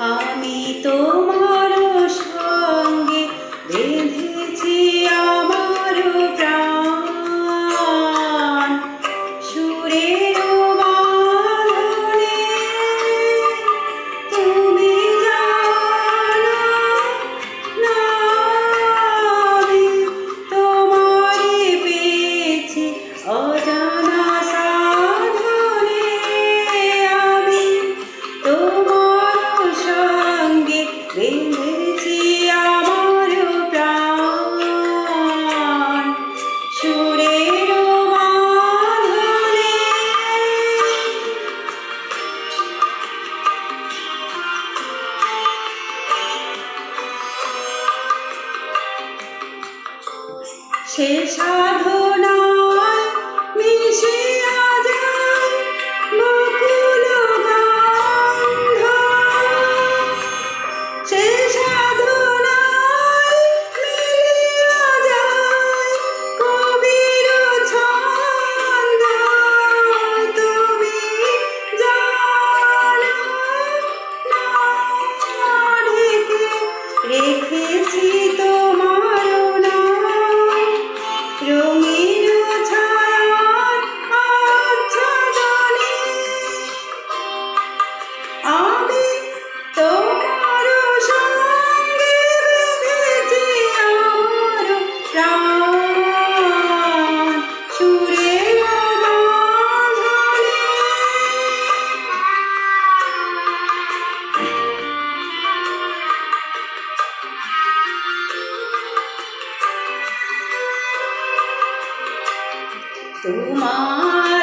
আমি তোমার সে সাধনায় মিশিয়া যায় বকুল গন্ধ। সে সাধনায় মিলিয়া যায় কবির ছন্দ। তুমি জানো, না রেখেছি তোমার